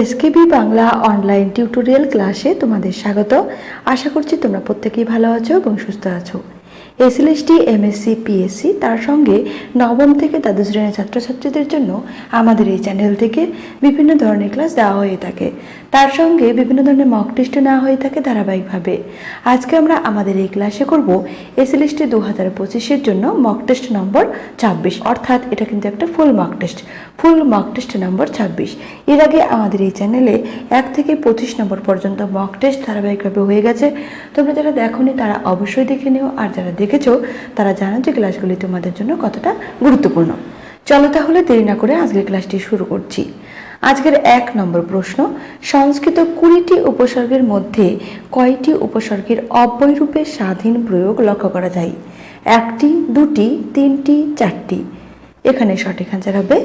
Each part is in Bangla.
এসকেবি বাংলা অনলাইন টিউটোরিয়াল ক্লাসে তোমাদের স্বাগত। আশা করছি তোমরা প্রত্যেকেই ভালো আছো এবং সুস্থ আছো। এসএলএসটি এমএসসি পিএসসি তার সঙ্গে নবম থেকে দ্বাদশ শ্রেণির ছাত্রছাত্রীদের জন্য আমাদের এই চ্যানেল থেকে বিভিন্ন ধরনের ক্লাস দেওয়া হয়ে থাকে। তার সঙ্গে বিভিন্ন ধরনের মক টেস্ট নেওয়া হয়ে থাকে ধারাবাহিকভাবে। আজকে আমরা আমাদের এই ক্লাসে করব এসএলএসটি দু হাজার পঁচিশের জন্য মক টেস্ট নম্বর ছাব্বিশ। অর্থাৎ এটা কিন্তু একটা full mock test full mock test নম্বর ছাব্বিশ। এর আগে আমাদের এই চ্যানেলে এক থেকে পঁচিশ নম্বর পর্যন্ত মক টেস্ট ধারাবাহিকভাবে হয়ে গেছে। তোমরা যারা দেখোনি তারা অবশ্যই দেখে নিও। আর যারা দেখেছ, তারা জানো যে ক্লাসগুলি তোমাদের জন্য কতটা গুরুত্বপূর্ণ। চলো তাহলে দেরি না করে আজকের ক্লাসটি শুরু করছি। আজকের এক নম্বর প্রশ্ন, সংস্কৃত কুড়িটি উপসর্গের মধ্যে কয়টি উপসর্গের অব্যয়রূপে স্বাধীন প্রয়োগ লক্ষ্য করা যায়? একটি, দুটি, তিনটি, চারটি। এখানে সঠিক আনসার হবে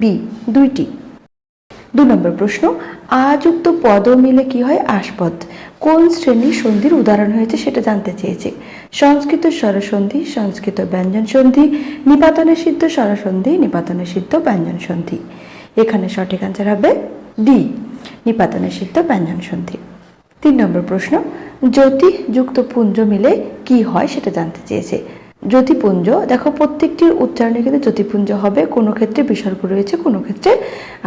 বি, দুইটি। দু নম্বর প্রশ্ন, আযুক্ত পদ মিলে কি হয়? আসপদ কোন শ্রেণির সন্ধির উদাহরণ হয়েছে সেটা জানতে চেয়েছে। সংস্কৃত স্বরসন্ধি, সংস্কৃত ব্যঞ্জন সন্ধি, নিপাতনে সিদ্ধ স্বরসন্ধি, নিপাতনে সিদ্ধ ব্যঞ্জন সন্ধি। এখানে সঠিক আনসার হবে ডি নিপাতনে সিদ্ধ ব্যঞ্জন সন্ধি। তিন নম্বর প্রশ্ন জ্যোতি যুক্ত পুঞ্জ মিলে কি হয় সেটা জানতে চেয়েছে। জ্যোতিপুঞ্জ। দেখো, প্রত্যেকটির উচ্চারণে কিন্তু জ্যোতিপুঞ্জ হবে, কোনো ক্ষেত্রে বিসর্গ রয়েছে, কোনো ক্ষেত্রে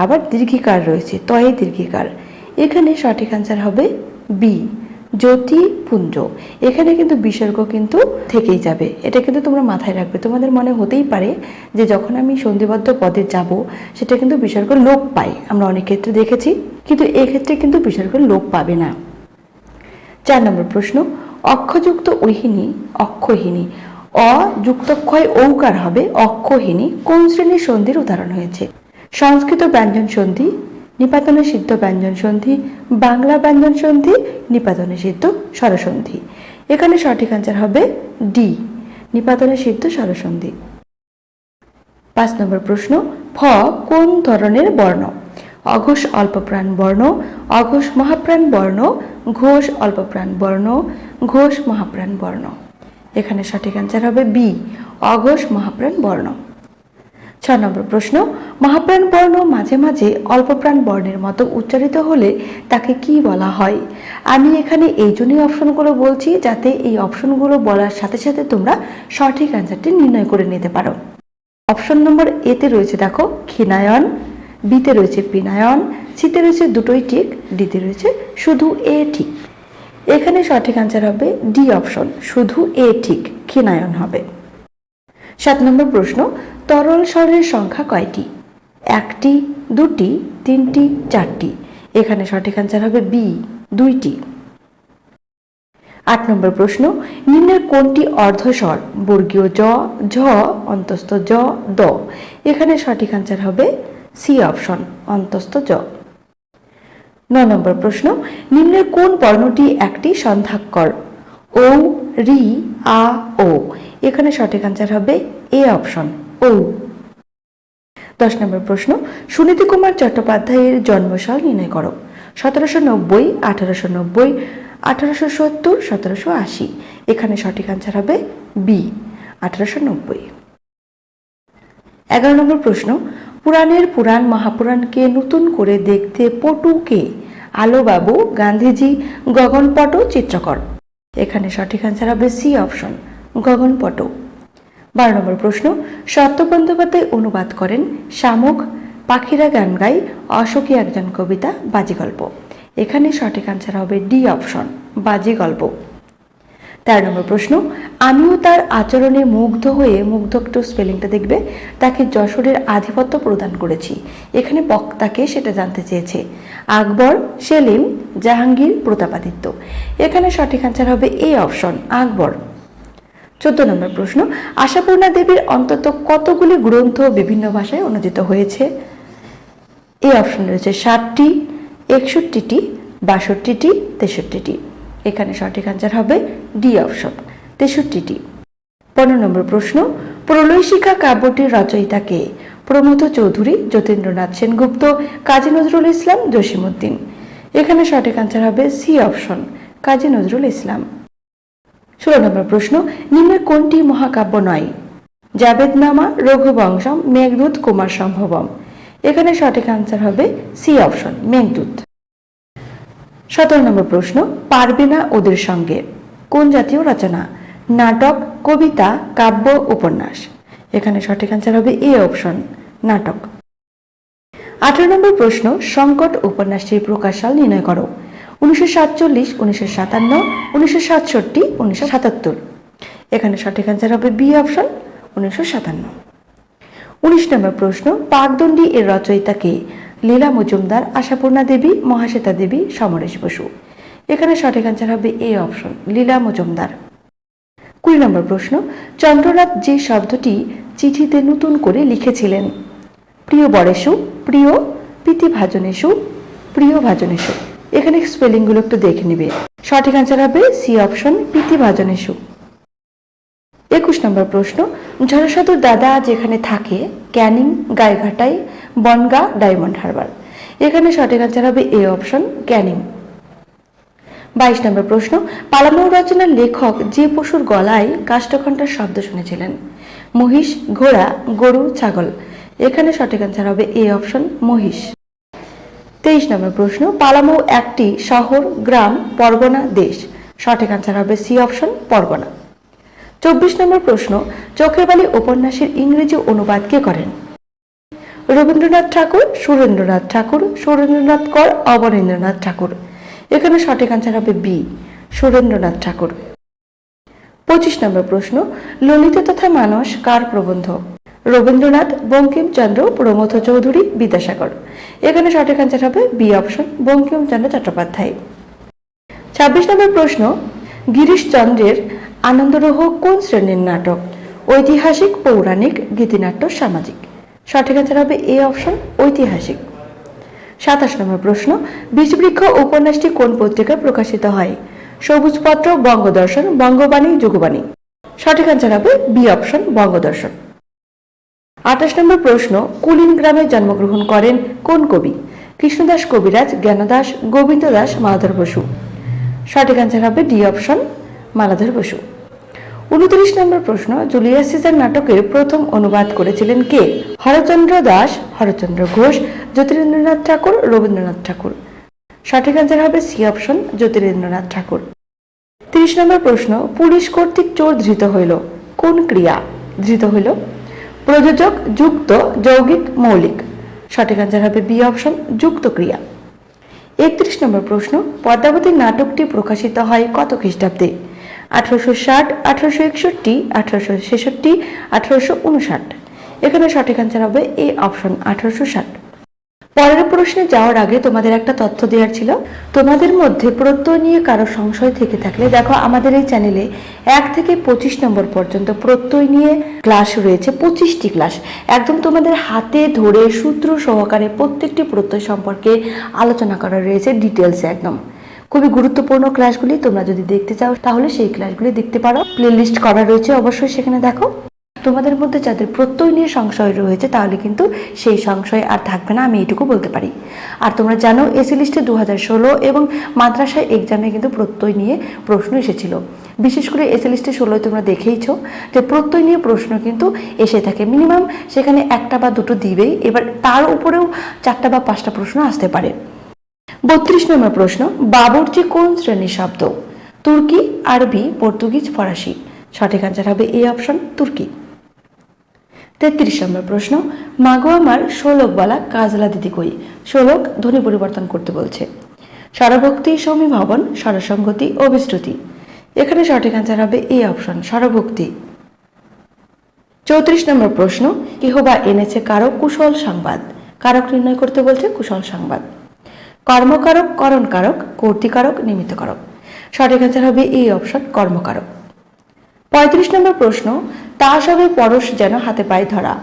আবার দীর্ঘিকার রয়েছে, তয়ে দীর্ঘিকার। এখানে সঠিক আনসার হবে বি জ্যোতিপুঞ্জ। এখানে কিন্তু বিসর্গ কিন্তু থেকেই যাবে। এটা কিন্তু তোমরা মাথায় রাখবে। তোমাদের মনে হতেই পারে যে যখন আমি সন্ধিবদ্ধ পদে যাব, সেটা কিন্তু বিসর্গ লোপ পাই আমরা অনেক ক্ষেত্রে দেখেছি, কিন্তু এক্ষেত্রে কিন্তু বিসর্গ লোপ পাবে না। চার নম্বর প্রশ্ন, অক্ষযুক্ত ঐহিনী, অক্ষহীনী। অযুক্তক্ষয় ঔকার হবে অক্ষহীনী কোন শ্রেণির সন্ধির উদাহরণ হয়েছে? সংস্কৃত ব্যঞ্জন সন্ধি, নিপাতনে সিদ্ধ ব্যঞ্জন সন্ধি, বাংলা ব্যঞ্জন সন্ধি, নিপাতনে সিদ্ধ স্বরসন্ধি। এখানে সঠিক আনসার হবে ডি নিপাতনে সিদ্ধ স্বরসন্ধি। পাঁচ নম্বর প্রশ্ন, ফ কোন ধরনের বর্ণ? অঘোষ অল্পপ্রাণ বর্ণ, অঘোষ মহাপ্রাণ বর্ণ, ঘোষ অল্পপ্রাণ বর্ণ, ঘোষ মহাপ্রাণ বর্ণ। এখানে সঠিক অ্যান্সার হবে বি অঘোষ মহাপ্রাণ বর্ণ। ছ নম্বর প্রশ্ন, মহাপ্রাণ বর্ণ মাঝে মাঝে অল্পপ্রাণ বর্ণের মতো উচ্চারিত হলে তাকে কি বলা হয়? আমি এখানে এই জন্যই অপশনগুলো বলছি যাতে এই অপশনগুলো বলার সাথে সাথে তোমরা সঠিক অ্যান্সারটি নির্ণয় করে নিতে পারো। অপশন নম্বর এতে রয়েছে দেখো, ক্ষীণায়ন বিতে রয়েছে পিনায়ন সিতে রয়েছে দুটোই ঠিক ডিতে রয়েছে শুধু এ ঠিক। এখানে সঠিক আনসার হবে ডি অপশন শুধু এ ঠিক, ক্ষীণায়ন হবে। সাত নম্বর প্রশ্ন, তরল স্বরের সংখ্যা কয়টি? একটি, দুটি, তিনটি, চারটি। এখানে সঠিক আনসার হবে বি দুইটি। আট নম্বর প্রশ্ন, নিম্নের কোনটি অর্ধস্বর? বর্গীয় জ, ঝ, অন্তস্থ জ, দ। এখানে সঠিক আনসার হবে সি অপশন অন্তস্থ জ। ন নম্বর প্রশ্ন, নিম্নের কোন বর্ণটি একটি সন্ধ্যাক্ষর ও রি, আ, ও। এখানে সঠিক আনসার হবে এ অপশন ও দশ নম্বর প্রশ্ন, সুনীতি কুমার চট্টোপাধ্যায়ের জন্মসাল নির্ণয় করো। সতেরোশো নব্বই, আঠারোশো নব্বই, আঠারোশো সত্তর, সতেরোশো আশি। এখানে সঠিক আনসার হবে বি, আঠারোশো নব্বই। এগারো নম্বর প্রশ্ন পুরাণের পুরাণ মহাপুরাণকে নতুন করে দেখতে পটুকে। আলোবাবু, গান্ধীজি, গগনপট চিত্রকর। এখানে সঠিক আনসার হবে সি অপশন গগনপট। বারো নম্বর প্রশ্ন সত্য বন্দ্যোপাধ্যায় অনুবাদ করেন শামুক, পাখিরা গান গাই অশোকী একজন কবিতা, বাজি গল্প। এখানে সঠিক আনসার হবে ডি অপশন বাজি গল্প। তেরো নম্বর প্রশ্ন, আমিও তার আচরণে মুগ্ধ হয়ে মুগ্ধ একটু স্পেলিংটা দেখবে, তাকে যশোরের আধিপত্য প্রদান করেছি। এখানে বক্তাকে সেটা জানতে চেয়েছে। আকবর, সেলিম, জাহাঙ্গীর, প্রতাপাদিত্য। এখানে সঠিক আনসার হবে এ অপশন আকবর। চোদ্দ নম্বর প্রশ্ন, আশাপূর্ণা দেবীর অন্তত কতগুলি গ্রন্থ বিভিন্ন ভাষায় অনুদিত হয়েছে? এই অপশন রয়েছে ষাটটি, একষট্টিটি, বাষট্টিটি, তেষট্টিটি। এখানে সঠিক আনসার হবে ডি অপশন তেষট্টিটি। পনেরো নম্বর প্রশ্ন, প্রলয় কাব্যটির রচয়িতাকে প্রমথ চৌধুরী, যতীন্দ্রনাথ সেনগুপ্ত, কাজী নজরুল ইসলাম জসিমুদ্দিন এখানে সঠিক আনসার হবে সি অপশন কাজী নজরুল ইসলাম। ষোলো নম্বর প্রশ্ন নিম্নের কোনটি মহাকাব্য নয়? জাবেদনামা, রঘুবংশম, মেঘদূত কুমার সম্ভবম এখানে সঠিক আনসার হবে সি অপশন মেঘদূত। সতেরো নম্বর প্রশ্ন, পারবে না ওদের সঙ্গে। কোন জাতীয় রচনা? নাটক, কবিতা, কাব্য, উপন্যাস। এখানে সঠিক আনসার হবে এ অপশন নাটক। আঠারো নম্বর প্রশ্ন, সংকট উপন্যাসটির প্রকাশসাল নির্ণয় করো। উনিশশো সাতচল্লিশ, উনিশশো সাতান্ন, উনিশশো সাতষট্টি, উনিশশো সাতাত্তর। এখানে সঠিক আনসার হবে বি অপশন উনিশশো সাতান্ন। উনিশ নম্বর প্রশ্ন, পাকদণ্ডী এর রচয়িতাকে লীলা মজুমদার, আশাপূর্ণা দেবী, মহাশ্বেতা দেবী, সমরেশ বসু। এখানে সঠিক আনসার হবে এ অপশন লীলা মজুমদার। কুড়ি নম্বর প্রশ্ন, চন্দ্রনাথ যে শব্দটি চিঠিতে নতুন করে লিখেছিলেন, প্রিয় বরেশু, প্রিয় প্রীতি ভাজনেশু প্রিয় ভাজনেশু। এখানে স্পেলিংগুলো একটু দেখে নিবে। সঠিক আনসার হবে সি অপশন প্রীতি ভাজনেশু একুশ নম্বর প্রশ্ন ঝড়সাধুর দাদা যেখানে থাকে, ক্যানিং, গাইঘাটাই বনগা ডায়মন্ড হারবার। এখানে সঠিক আনসার হবে এ অপশন ক্যানিং। বাইশ নম্বর প্রশ্ন, পালামৌ রচনার লেখক যে পশুর গলায় কাষ্ঠঘণ্টার শব্দ শুনেছিলেন? মহিষ, ঘোড়া, গরু, ছাগল। এখানে সঠিক আনসার হবে এ অপশন মহিষ। তেইশ নম্বর প্রশ্ন, পালামৌ একটি শহর, গ্রাম, পরগনা, দেশ? সঠিক আনসার হবে সি অপশন পরগনা। চব্বিশ নম্বর প্রশ্ন চোখের বালি উপন্যাসের ইংরেজি অনুবাদ কে করেন? রবীন্দ্রনাথ ঠাকুর, সুরেন্দ্রনাথ ঠাকুর, সুরেন্দ্রনাথ কর, অবনীন্দ্রনাথ ঠাকুর। এখানে সঠিক আনসার হবে বি সুরেন্দ্রনাথ ঠাকুর। পঁচিশ নম্বর প্রশ্ন, ললিত তথা মানস কার প্রবন্ধ? রবীন্দ্রনাথ, বঙ্কিমচন্দ্র প্রমথ চৌধুরী, বিদ্যাসাগর। এখানে সঠিক আনসার হবে বি অপশন বঙ্কিমচন্দ্র চট্টোপাধ্যায়। ছাব্বিশ নম্বর প্রশ্ন, গিরিশচন্দ্রের আনন্দরোহ কোন শ্রেণির নাটক? ঐতিহাসিক, পৌরাণিক, গীতিনাট্য, সামাজিক। সঠিক আনসার হবে এ অপশন ঐতিহাসিক। সাতাশ নম্বর প্রশ্ন, বীজবৃক্ষ উপন্যাসটি কোন পত্রিকায় প্রকাশিত হয়? সবুজপত্র, বঙ্গদর্শন, বঙ্গবাণী, যুগবাণী। সঠিক আনসার হবে বি অপশন বঙ্গদর্শন। আঠাশ নম্বর প্রশ্ন, কুলিন গ্রামে জন্মগ্রহণ করেন কোন কবি? কৃষ্ণদাস কবিরাজ, জ্ঞানদাস গোবিন্দ দাস মালাধর বসু। সঠিক আনসার হবে ডি অপশন মালাধর বসু। উনত্রিশ নম্বর প্রশ্ন, জুলিয়াস সিজার নাটকের প্রথম অনুবাদ করেছিলেন কে? হরচন্দ্র দাস, হরচন্দ্র ঘোষ জ্যোতিরেন্দ্রনাথ ঠাকুর, রবীন্দ্রনাথ ঠাকুর। সঠিক আনসার হবে সি অপশন জ্যোতিরেন্দ্রনাথ ঠাকুর। তিরিশ নম্বর প্রশ্ন, পুলিশ কর্তৃক চোর ধৃত হইল, কোন ক্রিয়া? ধৃত হইল, প্রযোজক, যুক্ত, যৌগিক, মৌলিক। সঠিক আনসার হবে বি অপশন যুক্ত ক্রিয়া। একত্রিশ নম্বর প্রশ্ন পদ্মাবতী নাটকটি প্রকাশিত হয় কত খ্রিস্টাব্দে? আঠারোশো ষাট, আঠারোশো একষট্টি, আঠারোশো ছেষট্টি, আঠারোশো এখানে সঠিক আনসার হবে এ অপশন আঠারোশো ষাট। পরের প্রশ্নে যাওয়ার আগে তোমাদের একটা তথ্য দেওয়ার ছিল। তোমাদের মধ্যে প্রত্যয় নিয়ে কারও সংশয় থেকে থাকলে দেখো আমাদের এই চ্যানেলে এক থেকে পঁচিশ নম্বর পর্যন্ত প্রত্যয় নিয়ে ক্লাস রয়েছে, পঁচিশটি ক্লাস। একদম তোমাদের হাতে ধরে সূত্র সহকারে প্রত্যেকটি প্রত্যয় সম্পর্কে আলোচনা করা রয়েছে ডিটেলসে একদম। খুবই গুরুত্বপূর্ণ ক্লাসগুলি তোমরা যদি দেখতে চাও, তাহলে সেই ক্লাসগুলি দেখতে পারো। প্লে লিস্ট করা রয়েছে অবশ্যই সেখানে দেখো। তোমাদের মধ্যে যাদের প্রত্যয় নিয়ে সংশয় রয়েছে, তাহলে কিন্তু সেই সংশয় আর থাকবে না, আমি এইটুকু বলতে পারি। আর তোমরা জানো এসি লিস্টে দু হাজার ষোলো এবং মাদ্রাসায় এক্সামে কিন্তু প্রত্যয় নিয়ে প্রশ্ন এসেছিল। বিশেষ করে এসি লিস্টে ষোলোয় তোমরা দেখেইছো যে প্রত্যয় নিয়ে প্রশ্ন কিন্তু এসে থাকে। মিনিমাম সেখানে একটা বা দুটো দিবেই, এবার তার উপরেও চারটা বা পাঁচটা প্রশ্ন আসতে পারে। বত্রিশ নম্বর প্রশ্ন বাবরচি কোন শ্রেণির শব্দ? তুর্কি, আরবি, পর্তুগিজ, ফরাসি। সঠিক আনসার হবে এই অপশন তুর্কি। তেত্রিশ নম্বর প্রশ্ন মাগো আমার ষোলক বলা কাজলা দিদি কই? ষোলক ধ্বনি পরিবর্তন করতে বলছে। স্বরভক্তি সমীভবন, স্বরসঙ্গতি ও বিস্তৃতি এখানে সঠিক আনসার হবে এই অপশন স্বরভক্তি চৌত্রিশ নম্বর প্রশ্ন ইহবা এনেছে কারক কুশল সংবাদ? কারক নির্ণয় করতে বলছে কুশল সংবাদ। কর্মকারক, করণকারক, কর্তিকারক, নিমিত্তকারক। সঠিক আনসার হবে এই অপশন কর্মকারক। পঁয়ত্রিশ নম্বর প্রশ্ন, তা সবে পরশ যেন হাতে পায়ে ধরা।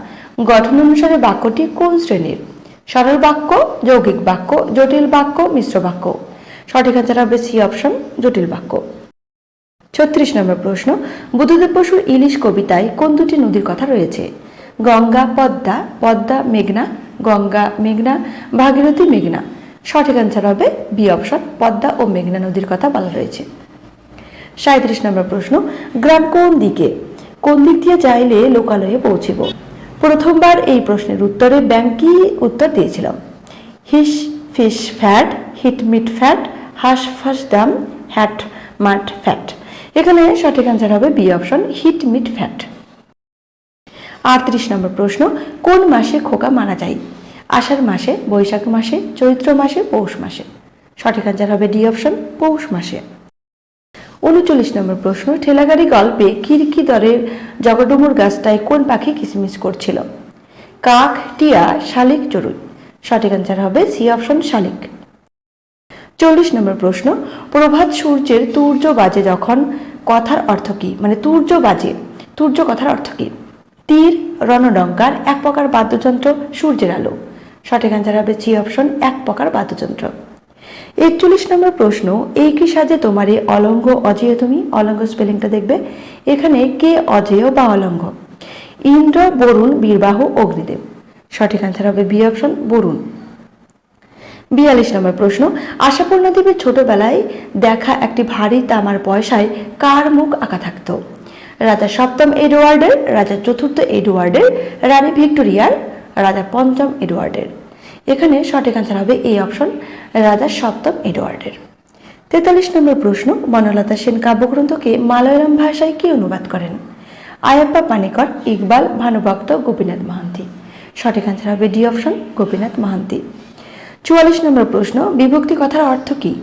গঠন অনুসারে বাক্যটি কোন শ্রেণির? সরল বাক্য, যৌগিক বাক্য, জটিল বাক্য, মিশ্র বাক্য। সঠিক আনসার হবে সি অপশন জটিল বাক্য। ছত্রিশ নম্বর প্রশ্ন, বুদ্ধদেব বসুর ইলিশ কবিতায় কোন দুটি নদীর কথা রয়েছে? গঙ্গা, পদ্মা পদ্মা, মেঘনা, গঙ্গা, মেঘনা, ভাগীরথী, মেঘনা। সঠিক আনসার হবে বি অপশন পদ্মা ও মেঘনা নদীর কথা বলা রয়েছে। সাঁত্রিশ নম্বর প্রশ্ন, গ্রাম কোন দিকে? কোন দিক দিয়ে চাইলে লোকালয়ে পৌঁছিব? প্রথমবার এই প্রশ্নের উত্তরে ব্যাংকি উত্তর দিয়েছিল hiss fish fat, hit, meet, fat, হাঁস, ফাঁস দাম হ্যাট, মাট, ফ্যাট। এখানে সঠিক অ্যান্সার হবে B option hit, meet, fat. আটত্রিশ নম্বর প্রশ্ন, কোন মাসে খোকা মারা যায়? আষাঢ় মাসে, বৈশাখ মাসে, চৈত্র মাসে, পৌষ মাসে। সঠিক অ্যান্সার হবে ডি অপশন পৌষ মাসে। উনচল্লিশ নম্বর প্রশ্ন, ঠেলাগাড়ি গল্পে কিরকি দরের জগডুমুর গাছটায় কোন পাখি কিসমিস করছিল? কাক, টিয়া, শালিক, চড়ুই। সঠিক অ্যান্সার হবে সি অপশন শালিক। চল্লিশ নম্বর প্রশ্ন, প্রভাত সূর্যের তুর্য বাজে যখন কথার অর্থ কি? মানে তুর্য বাজে তুর্য কথার অর্থ কি? তীর, রণডঙ্কার, এক প্রকার বাদ্যযন্ত্র, সূর্যের আলো। সঠিক অ্যান্সার হবে সি অপশন এক প্রকার বাদ্যযন্ত্র। একচল্লিশ নম্বর প্রশ্ন, এই কি সাজে তোমারে অলঙ্গ অজেয় তুমি? অলঙ্গ স্পেলিংটা দেখবে। এখানে কে অজেয় বা অলঙ্গ? ইন্দ্র, বরুণ, বীরবাহ, অগ্নিদেব। সঠিক অ্যান্সার হবে বি অপশন বরুণ। বিয়াল্লিশ নম্বর প্রশ্ন, আশাপূর্ণা দেবীর ছোটবেলায় দেখা একটি ভারী তামার পয়সায় কার মুখ আঁকা থাকতো? রাজা সপ্তম এডওয়ার্ডের রাজা চতুর্থ এডওয়ার্ডের রানী ভিক্টোরিয়ার, রাজা পঞ্চম এডওয়ার্ডের এখানে সঠিক আনসার হবে এই অপশন রাজা সপ্তম এডওয়ার্ডের। তেতাল্লিশ নম্বর প্রশ্ন, বনলতা সেন কাব্যগ্রন্থকে মালয়ালম ভাষায় কে অনুবাদ করেন? আয়াপ্পা পানিকর, ইকবাল, ভানুভক্ত, গোপীনাথ মাহান্তি। সঠিক আনসার হবে ডি অপশন গোপীনাথ মাহান্তি। চুয়াল্লিশ নম্বর প্রশ্ন, বিভক্তি কথার অর্থ কি?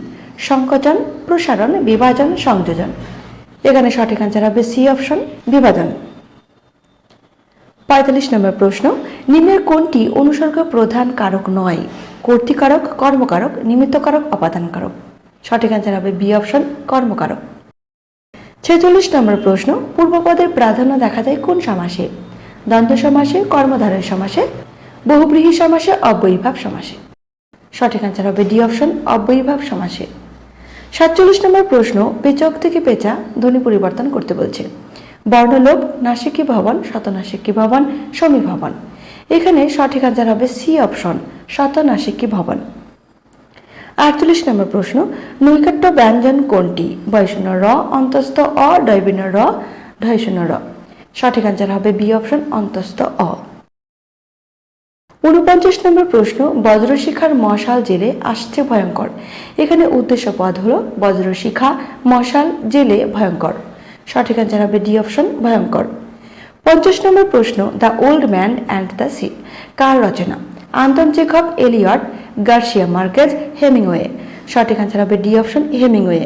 সংকোচন, প্রসারণ, বিভাজন, সংযোজন। এখানে সঠিক আনসার হবে সি অপশন বিভাজন। পঁয়তাল্লিশ নম্বর প্রশ্ন, নিম্নের কোনটি অনুসর্গ প্রধান কারক নয়? কর্তৃকারক, কর্মকারক, নিমিত্তকারক, অপাদানকারক। সঠিক অ্যান্সার হবে বি অপশন কর্মকারক। ছেচল্লিশ নম্বর প্রশ্ন, পূর্বপদের প্রাধান্য দেখা যায় কোন সমাসে? দ্বন্দ্ব সমাসে, কর্মধারয় সমাসে, বহুব্রীহী সমাসে, অব্যয়ীভাব সমাসে। সঠিক অ্যান্সার হবে ডি অপশন অব্যয়ীভাব সমাসে। সাতচল্লিশ নম্বর প্রশ্ন, পেচক থেকে পেঁচা ধ্বনি পরিবর্তন করতে বলছে। বর্ণলোভ নাসিকি ভবন, শতনাসিকি ভবন সমী ভবন। এখানে সঠিক আনসার হবে সি অপশন শতনাসিকি ভবন। আটচল্লিশ নম্বর প্রশ্ন, নৈকট্য ব্যঞ্জন কোনটি? বয়শূন্য র, অন্তস্থ অ ডয়বিন র ঢয়শূন্য র। সঠিক আনসার হবে বি অপশন অন্তস্থ অ। উনপঞ্চাশ নম্বর প্রশ্ন, বজ্রশিখার মশাল জেলে আসছে ভয়ঙ্কর। এখানে উদ্দেশ্য পদ হলো বজ্রশিখা, মশাল জেলে ভয়ঙ্কর। সঠিক অ্যান্সার হবে ডি অপশন ভয়ঙ্কর। পঞ্চাশ নম্বর প্রশ্ন the old man and the sea car Rachana? Anton Chekhov Eliot Garcia Marquez Hemingway. সঠিক অ্যান্সার হবে ডি অপশন হেমিংওয়ে।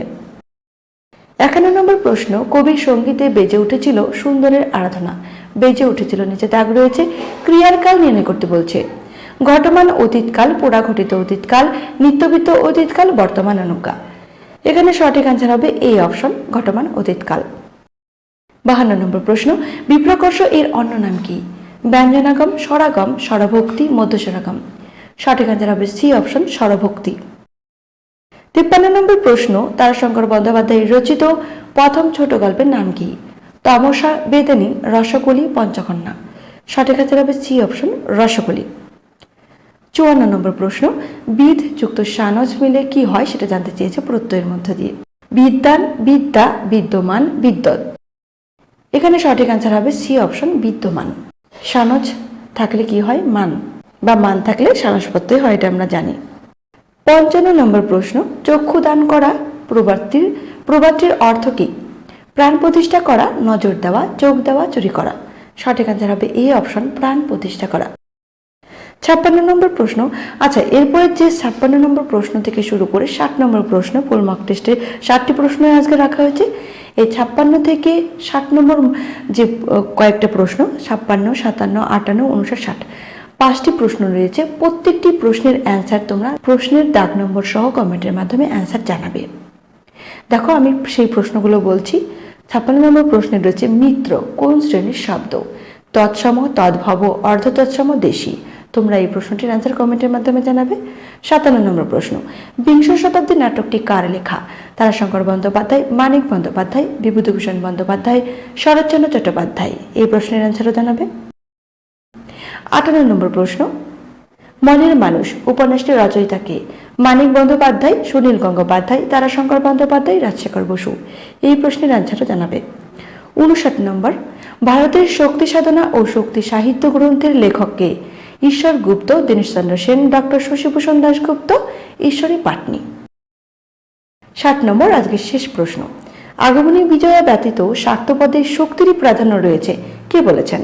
একান্ন নম্বর প্রশ্ন, কবির সঙ্গীতে বেজে উঠেছিল সুন্দরের আরাধনা। বেজে উঠেছিল নিচে দাগ রয়েছে ক্রিয়ার কাল নির্ণয় করতে বলছে। ঘটমান অতীতকাল পোড়াঘটিত অতীতকাল, নিত্যবিত্ত অতীতকাল, বর্তমান অনুজ্ঞা। এখানে সঠিক অ্যান্সার হবে এই অপশন ঘটমান অতীতকাল। বাহান্ন নম্বর প্রশ্ন, বিপ্রকর্ষ এর অন্য নাম কি? ব্যঞ্জনাগম, স্বরাগম, স্বরভক্তি, মধ্যস্বরাগম। সঠিক অ্যান্সার হবে সি অপশন স্বরভক্তি। তিপ্পান্ন নম্বর প্রশ্ন, তারাশঙ্কর বন্দ্যোপাধ্যায়ের রচিত প্রথম ছোট গল্পের নাম কি? তমসা, বেদেনী, রসকলি, পঞ্চকন্যা। সঠিক অ্যান্সার হবে সি অপশন রসকলি। চুয়ান্ন নম্বর প্রশ্ন বিদ যুক্ত সানজ মিলে কি হয় সেটা জানতে চেয়েছে প্রত্যয়ের মধ্য দিয়ে। বিদ্যান, বিদ্যা, বিদ্যমান, বিদ্যৎ। এখানে সঠিক অ্যান্সার হবে সি অপশন বিদ্যমান। সানজ, থাকলে কি হয়? মান। বা মান থাকলে সানস প্রত্যয় হয় এটা আমরা জানি। পঞ্চান্ন নম্বর প্রশ্ন, চক্ষু দান করা প্রবাদটির প্রবাদটির অর্থ কি? প্রাণ প্রতিষ্ঠা করা, নজর দেওয়া, চোখ দেওয়া, চুরি করা। সঠিক অ্যান্সার হবে এই অপশন প্রাণ প্রতিষ্ঠা করা। ছাপ্পান্ন নম্বর প্রশ্ন আচ্ছা এরপরে যে ছাপ্পান্ন নম্বর প্রশ্ন থেকে শুরু করে ষাট নম্বর প্রশ্ন, ফুল মার্ক টেস্টে ষাটটি প্রশ্ন আজকে রাখা হয়েছে। এই ছাপ্পান্ন থেকে ষাট নম্বর যে কয়েকটা প্রশ্ন, ছাপ্পান্ন, সাতান্ন, আটান্ন, উনষাট, ষাট, পাঁচটি প্রশ্ন রয়েছে। প্রত্যেকটি প্রশ্নের অ্যান্সার তোমরা প্রশ্নের দাগ নম্বর সহ কমেন্টের মাধ্যমে অ্যান্সার জানাবে। দেখো, আমি সেই প্রশ্নগুলো বলছি। ছাপ্পান্ন নম্বর প্রশ্নে রয়েছে, মিত্র কোন শ্রেণির শব্দ? তৎসম, তদ্ভব অর্ধ তৎসম দেশি। তোমরা এই প্রশ্নটির অ্যান্সার কমেন্টের মাধ্যমে জানাবে। সাতান্ন নম্বর প্রশ্ন, বিংশ শতাব্দীর নাটকটি কার লেখা? তারাশঙ্কর বন্দ্যোপাধ্যায়, মানিক বন্দ্যোপাধ্যায়, বিভূতিভূষণ বন্দ্যোপাধ্যায়, শরৎচন্দ্র চট্টোপাধ্যায়, এই প্রশ্নের অ্যান্সারও জানাবে। আটান্ন নম্বর প্রশ্ন, মনের মানুষ, উপন্যাসটির রচয়িতা কে? মানিক বন্দ্যোপাধ্যায়, সুনীল গঙ্গোপাধ্যায়, তারাশঙ্কর বন্দ্যোপাধ্যায়, রাজশেখর বসু, এই প্রশ্নের অ্যান্সারও জানাবে। উনষাট নম্বর, ভারতের শক্তি সাধনা ও শক্তি সাহিত্য গ্রন্থের লেখককে ঈশ্বর গুপ্ত, দীনেশচন্দ্র সেন, ডক্টর শশীভূষণ দাশগুপ্ত, ঈশ্বরী পাটনি। ষাট নম্বর আজকের শেষ প্রশ্ন। আগমনী বিজয়া ব্যতীত স্বার্থপদের শক্তিরই প্রাধান্য রয়েছে, কে বলেছেন?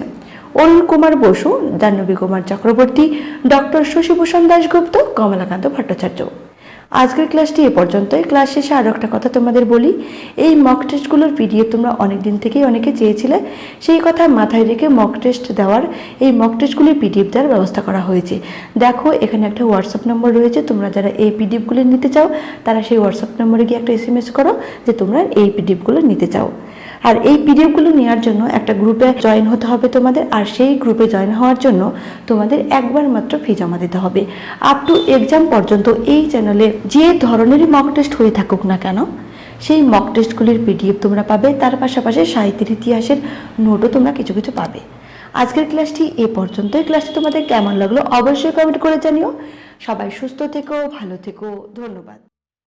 অরুণ কুমার বসু, দানবী কুমার চক্রবর্তী, ডক্টর শশীভূষণ দাশগুপ্ত, কমলাকান্ত ভট্টাচার্য। আজকের ক্লাসটি এ পর্যন্তই। ক্লাস শেষে আরও একটা কথা তোমাদের বলি। এই মক টেস্টগুলোর পিডিএফ তোমরা অনেক দিন থেকেই অনেকে চেয়েছিলে। সেই কথা মাথায় রেখে মক টেস্ট দেওয়ার এই মক টেস্টগুলি পিডিএফ দেওয়ার ব্যবস্থা করা হয়েছে। দেখো, এখানে একটা হোয়াটসঅ্যাপ নম্বর রয়েছে। তোমরা যারা এই পিডিএফগুলি নিতে চাও, তারা সেই হোয়াটসঅ্যাপ নম্বরে গিয়ে একটা এসএমএস করো যে তোমরা এই পিডিএফগুলো নিতে চাও। আর এই পিডিএফগুলো নেওয়ার জন্য একটা গ্রুপে জয়েন হতে হবে তোমাদের, আর সেই গ্রুপে জয়েন হওয়ার জন্য তোমাদের একবার মাত্র ফি জমা দিতে হবে। আপ টু এক্সাম পর্যন্ত এই চ্যানেলে যে ধরনেরই মক টেস্ট হয়ে থাকুক না কেন, সেই মক টেস্টগুলির পিডিএফ তোমরা পাবে, তার পাশাপাশি সাহিত্যের ইতিহাসের নোটও তোমরা কিছু কিছু পাবে। আজকের ক্লাসটি এ পর্যন্ত এই ক্লাসটি তোমাদের কেমন লাগল অবশ্যই কমেন্ট করে জানিও। সবাই সুস্থ থেকো, ভালো থেকো, ধন্যবাদ।